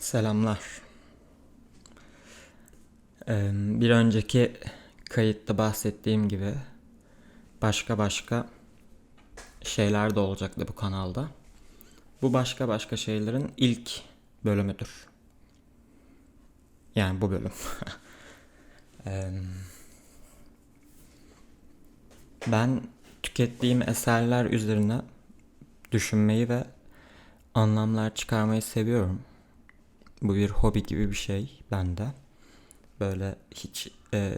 Selamlar. Ee, Bir önceki kayıtta bahsettiğim gibi başka başka şeyler de olacaktı bu kanalda. Bu başka başka şeylerin ilk bölümüdür. Yani bu bölüm. Ee, Ben tükettiğim eserler üzerine düşünmeyi ve anlamlar çıkarmayı seviyorum. Bu bir hobi gibi bir şey bende. Böyle hiç e,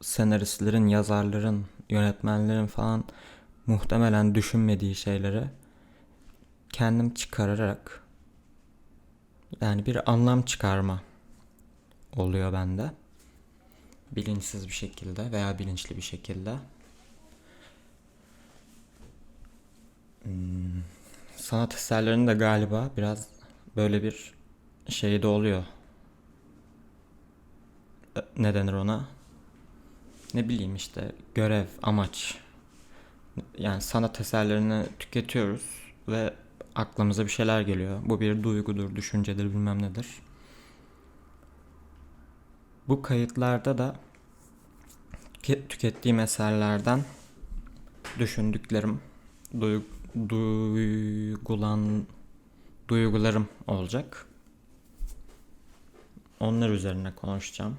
senaristlerin, yazarların, yönetmenlerin falan muhtemelen düşünmediği şeyleri kendim çıkararak yani bir anlam çıkarma oluyor bende. Bilinçsiz bir şekilde veya bilinçli bir şekilde. Hmm, sanat eserlerinde galiba biraz böyle bir şey de oluyor. E, Ne denir ona? Ne bileyim işte görev, amaç. Yani sanat eserlerini tüketiyoruz ve aklımıza bir şeyler geliyor. Bu bir duygudur, düşüncedir, bilmem nedir. Bu kayıtlarda da tüke- tükettiğim eserlerden düşündüklerim, duy- duygulan duygularım olacak. Onlar üzerine konuşacağım.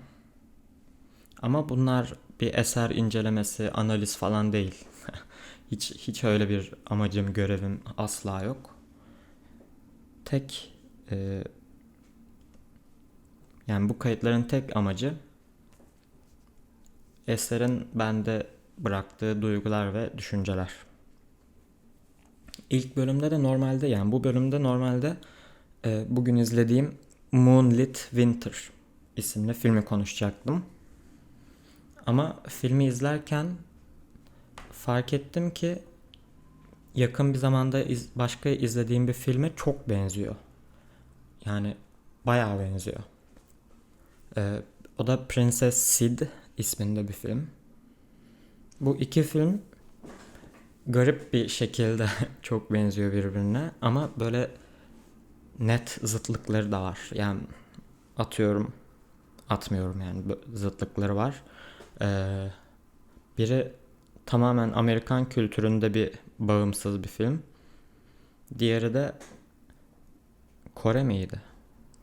Ama bunlar bir eser incelemesi, analiz falan değil. hiç hiç öyle bir amacım, görevim asla yok. Tek e, yani bu kayıtların tek amacı eserin bende bıraktığı duygular ve düşünceler. İlk bölümde de normalde yani bu bölümde normalde e, bugün izlediğim Moonlit Winter isimli filmi konuşacaktım. Ama filmi izlerken fark ettim ki yakın bir zamanda iz- başka izlediğim bir filme çok benziyor. Yani bayağı benziyor. Ee, o da Princess Sid isminde bir film. Bu iki film garip bir şekilde çok benziyor birbirine ama böyle net zıtlıkları da var. Yani atıyorum atmıyorum yani zıtlıkları var. Ee, biri tamamen Amerikan kültüründe bir bağımsız bir film. Diğeri de Kore miydi?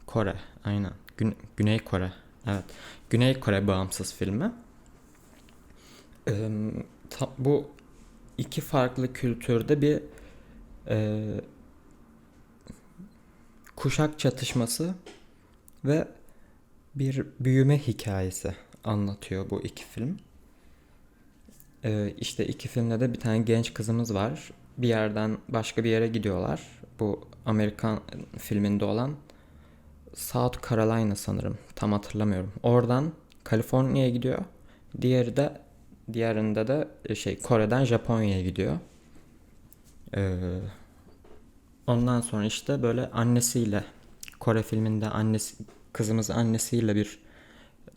Kore, aynen. Gün- Güney Kore. Evet. Güney Kore bağımsız filmi. Ee, bu iki farklı kültürde bir e, kuşak çatışması ve bir büyüme hikayesi anlatıyor bu iki film. Ee, işte iki filmde de bir tane genç kızımız var. Bir yerden başka bir yere gidiyorlar. Bu Amerikan filminde olan South Carolina sanırım. Tam hatırlamıyorum. Oradan Kaliforniya'ya gidiyor. Diğeri de diğerinde de e, şey Kore'den Japonya'ya gidiyor. Ee, ondan sonra işte böyle annesiyle Kore filminde annesi kızımız annesiyle bir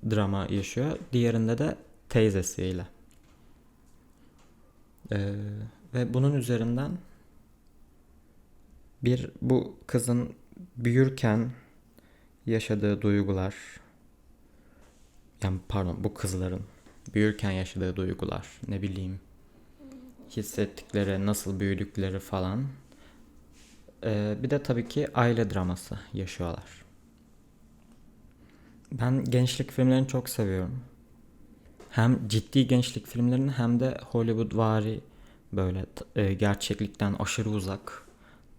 drama yaşıyor. Diğerinde de teyzesiyle. Ee, ve bunun üzerinden bir bu kızın büyürken yaşadığı duygular yani pardon bu kızların büyürken yaşadığı duygular ne bileyim hissettikleri nasıl büyüdükleri falan Ee, bir de tabii ki aile draması yaşıyorlar. Ben gençlik filmlerini çok seviyorum. Hem ciddi gençlik filmlerini hem de Hollywood vari böyle e, gerçeklikten aşırı uzak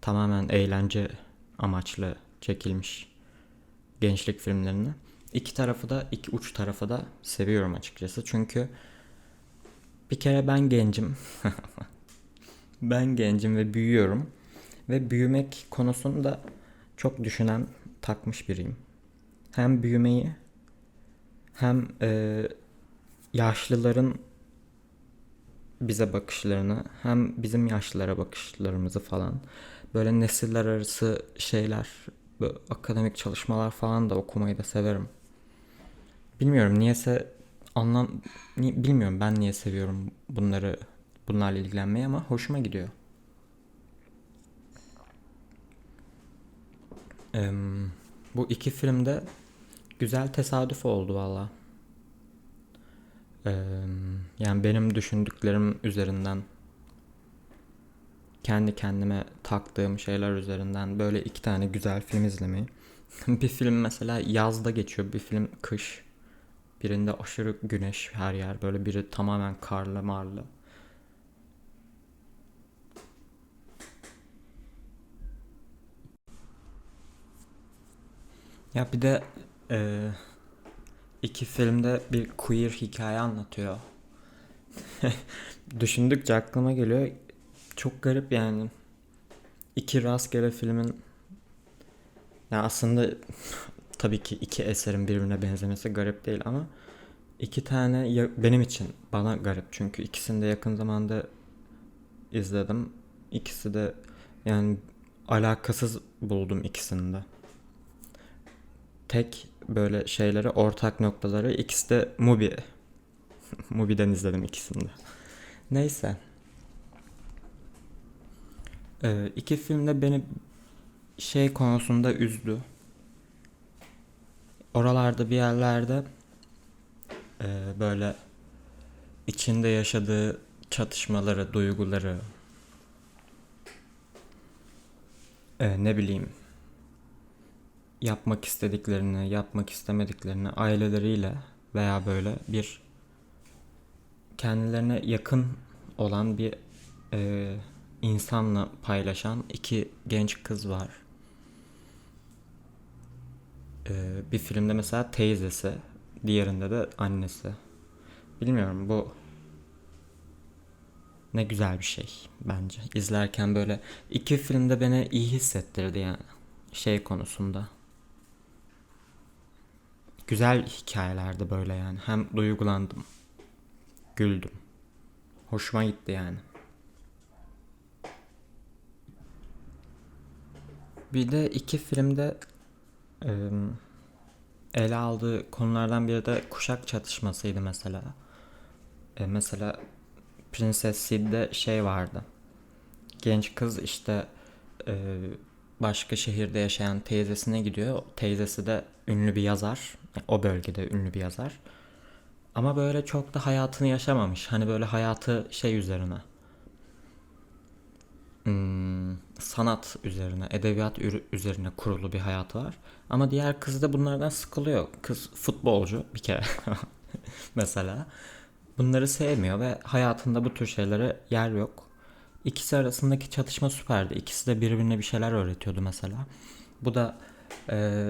tamamen eğlence amaçlı çekilmiş gençlik filmlerini. İki tarafı da iki uç tarafı da seviyorum açıkçası. Çünkü bir kere ben gencim. ben gencim ve büyüyorum. Ve büyümek konusunda çok düşünen, takmış biriyim. Hem büyümeyi hem e, yaşlıların bize bakışlarını hem bizim yaşlılara bakışlarımızı falan böyle nesiller arası şeyler böyle akademik çalışmalar falan da okumayı da severim. Bilmiyorum niyeyse anlam bilmiyorum ben niye seviyorum bunları bunlarla ilgilenmeyi ama hoşuma gidiyor. Bu iki filmde güzel tesadüf oldu valla. Yani benim düşündüklerim üzerinden kendi kendime taktığım şeyler üzerinden böyle iki tane güzel film izlemeyi. bir film mesela yazda geçiyor, bir film kış. Birinde aşırı güneş her yer, böyle biri tamamen karlı marlı. Ya bir de e, iki filmde bir queer hikaye anlatıyor. Düşündükçe aklıma geliyor. Çok garip yani. İki rastgele filmin ya aslında tabii ki iki eserin birbirine benzemesi garip değil ama iki tane ya- benim için bana garip çünkü ikisini de yakın zamanda izledim. İkisi de yani alakasız buldum ikisini de. Tek böyle şeyleri ortak noktaları ikisi de Mubi. Mubi'den izledim ikisini de. Neyse. Ee, iki film de beni şey konusunda üzdü. Oralarda bir yerlerde e, böyle içinde yaşadığı çatışmaları, duyguları, e, ne bileyim yapmak istediklerini, yapmak istemediklerini aileleriyle veya böyle bir kendilerine yakın olan bir e, insanla paylaşan iki genç kız var. E, bir filmde mesela teyzesi, diğerinde de annesi. Bilmiyorum bu ne güzel bir şey bence. İzlerken böyle iki filmde beni iyi hissettirdi yani şey konusunda. Güzel hikayelerdi böyle yani. Hem duygulandım, güldüm. Hoşuma gitti yani. Bir de iki filmde ele aldığı konulardan biri de kuşak çatışmasıydı mesela. Mesela Prenses Sid'de şey vardı. Genç kız işte başka şehirde yaşayan teyzesine gidiyor. Teyzesi de ünlü bir yazar. O bölgede ünlü bir yazar. Ama böyle çok da hayatını yaşamamış. Hani böyle hayatı şey üzerine. Hmm, sanat üzerine, edebiyat üzerine kurulu bir hayatı var. Ama diğer kız da bunlardan sıkılıyor. Kız futbolcu bir kere mesela. Bunları sevmiyor ve hayatında bu tür şeylere yer yok. İkisi arasındaki çatışma süperdi. İkisi de birbirine bir şeyler öğretiyordu mesela. Bu da e,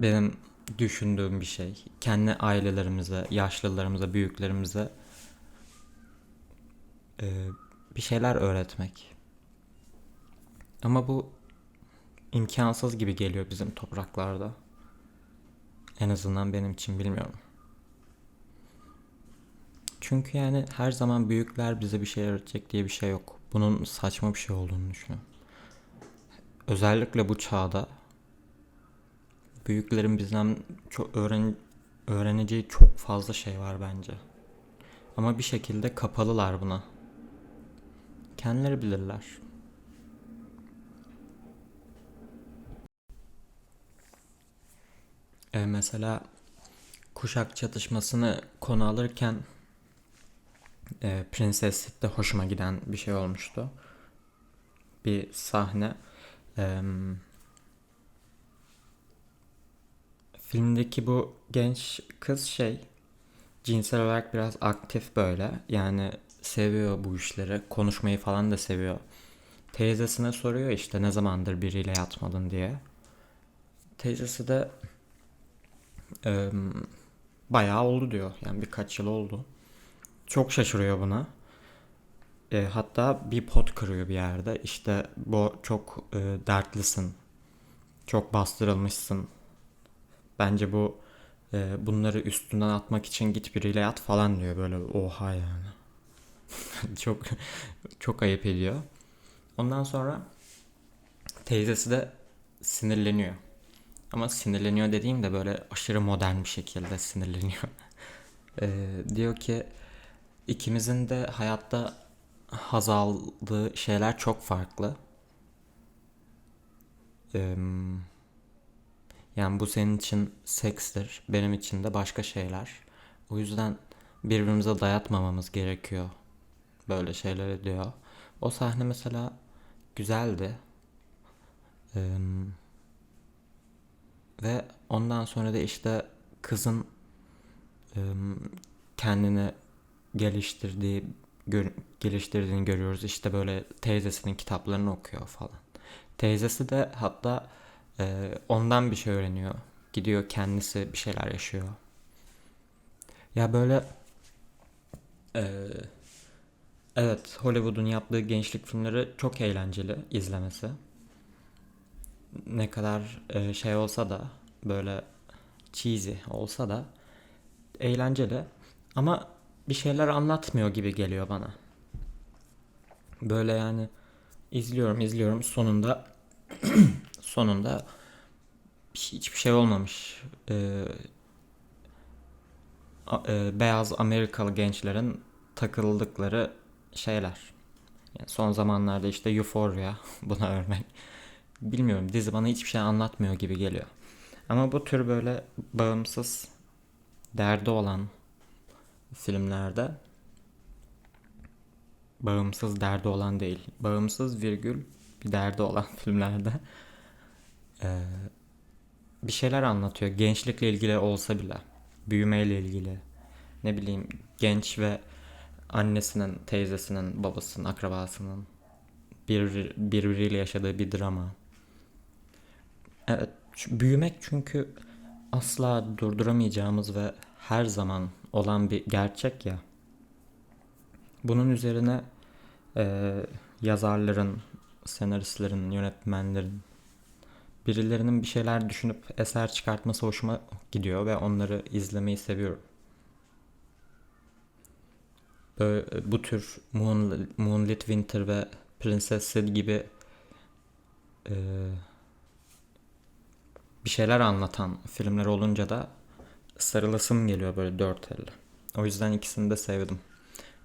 benim düşündüğüm bir şey. Kendi ailelerimize, yaşlılarımıza, büyüklerimize e, bir şeyler öğretmek. Ama bu imkansız gibi geliyor bizim topraklarda. En azından benim için bilmiyorum. Çünkü yani her zaman büyükler bize bir şey öğretecek diye bir şey yok. Bunun saçma bir şey olduğunu düşünüyorum. Özellikle bu çağda büyüklerin bizden çok öğren öğreneceği çok fazla şey var bence. Ama bir şekilde kapalılar buna. Kendileri bilirler. E mesela kuşak çatışmasını konu alırken e, Prenseslik'te hoşuma giden bir şey olmuştu. Bir sahne. E, filmdeki bu genç kız şey cinsel olarak biraz aktif böyle. Yani seviyor bu işleri. Konuşmayı falan da seviyor. Teyzesine soruyor işte ne zamandır biriyle yatmadın diye. Teyzesi de e, bayağı oldu diyor. Yani birkaç yıl oldu. Çok şaşırıyor buna. E, hatta bir pot kırıyor bir yerde. İşte bu çok e, dertlisin. Çok bastırılmışsın. Bence bu e, bunları üstünden atmak için git biriyle yat falan diyor böyle oha yani. çok çok ayıp ediyor. Ondan sonra teyzesi de sinirleniyor. Ama sinirleniyor dediğim de böyle aşırı modern bir şekilde sinirleniyor. ee, diyor ki ikimizin de hayatta haz aldığı şeyler çok farklı. Ee, Yani bu senin için sekstir, benim için de başka şeyler. O yüzden birbirimize dayatmamamız gerekiyor. Böyle şeyler diyor. O sahne mesela güzeldi. Ee, ve ondan sonra da işte kızın e, kendini geliştirdiği gör, geliştirdiğini görüyoruz. İşte böyle teyzesinin kitaplarını okuyor falan. Teyzesi de hatta e, ondan bir şey öğreniyor. Gidiyor kendisi bir şeyler yaşıyor. Ya böyle e, evet Hollywood'un yaptığı gençlik filmleri çok eğlenceli izlemesi. Ne kadar e, şey olsa da böyle cheesy olsa da eğlenceli ama bir şeyler anlatmıyor gibi geliyor bana. Böyle yani izliyorum izliyorum sonunda sonunda hiçbir şey olmamış. Ee, beyaz Amerikalı gençlerin takıldıkları şeyler. Yani son zamanlarda işte Euphoria buna örnek. Bilmiyorum dizi bana hiçbir şey anlatmıyor gibi geliyor. Ama bu tür böyle bağımsız derdi olan filmlerde bağımsız derdi olan değil. Bağımsız virgül bir derdi olan filmlerde e, bir şeyler anlatıyor. Gençlikle ilgili olsa bile. Büyümeyle ilgili. Ne bileyim genç ve annesinin, teyzesinin, babasının, akrabasının bir, birbiriyle yaşadığı bir drama. Evet, büyümek çünkü asla durduramayacağımız ve her zaman olan bir gerçek ya. Bunun üzerine e, yazarların, senaristlerin, yönetmenlerin birilerinin bir şeyler düşünüp eser çıkartması hoşuma gidiyor ve onları izlemeyi seviyorum. Böyle, bu tür Moon, Moonlit Winter ve Princess Sid gibi e, bir şeyler anlatan filmler olunca da sarılasım geliyor böyle dört elle. O yüzden ikisini de sevdim.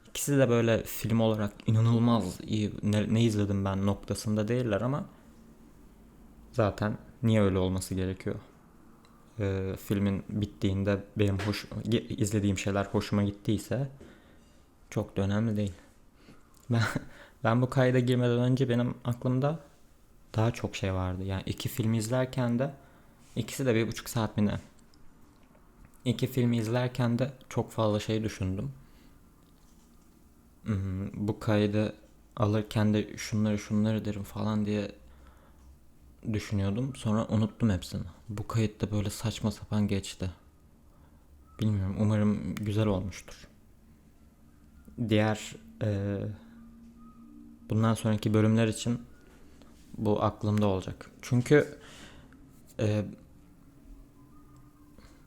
İkisi de böyle film olarak inanılmaz iyi ne, ne izledim ben noktasında değiller ama zaten niye öyle olması gerekiyor? Ee, filmin bittiğinde benim hoş izlediğim şeyler hoşuma gittiyse çok da önemli değil. Ben ben bu kayda girmeden önce benim aklımda daha çok şey vardı. Yani iki film izlerken de ikisi de bir buçuk saat mi ne? İki filmi izlerken de çok fazla şey düşündüm. Hmm, bu kaydı alırken de şunları şunları derim falan diye düşünüyordum. Sonra unuttum hepsini. Bu kayıt da böyle saçma sapan geçti. Bilmiyorum. Umarım güzel olmuştur. Diğer e, bundan sonraki bölümler için bu aklımda olacak. Çünkü e,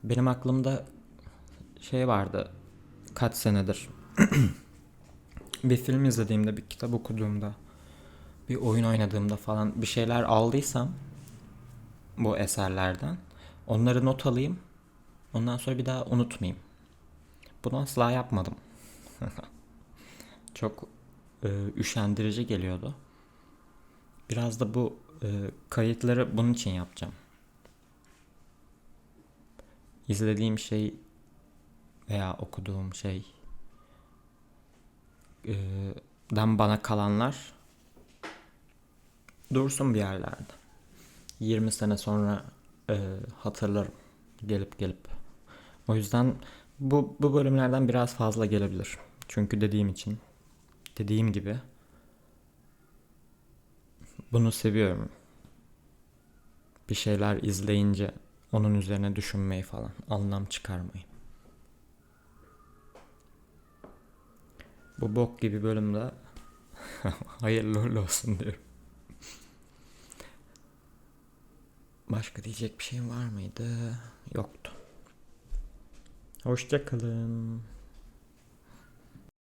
benim aklımda şey vardı kaç senedir bir film izlediğimde bir kitap okuduğumda bir oyun oynadığımda falan bir şeyler aldıysam bu eserlerden onları not alayım ondan sonra bir daha unutmayayım. Bunu asla yapmadım. Çok e, üşendirici geliyordu. Biraz da bu e, kayıtları bunun için yapacağım. İzlediğim şey veya okuduğum şey e, den bana kalanlar dursun bir yerlerde. 20 sene sonra e, hatırlarım gelip gelip. O yüzden bu, bu bölümlerden biraz fazla gelebilir. Çünkü dediğim için dediğim gibi bunu seviyorum. Bir şeyler izleyince onun üzerine düşünmeyi falan, anlam çıkarmayı. Bu bok gibi bölümde hayırlı olsun diyorum. Başka diyecek bir şeyim var mıydı? Yoktu. Hoşçakalın.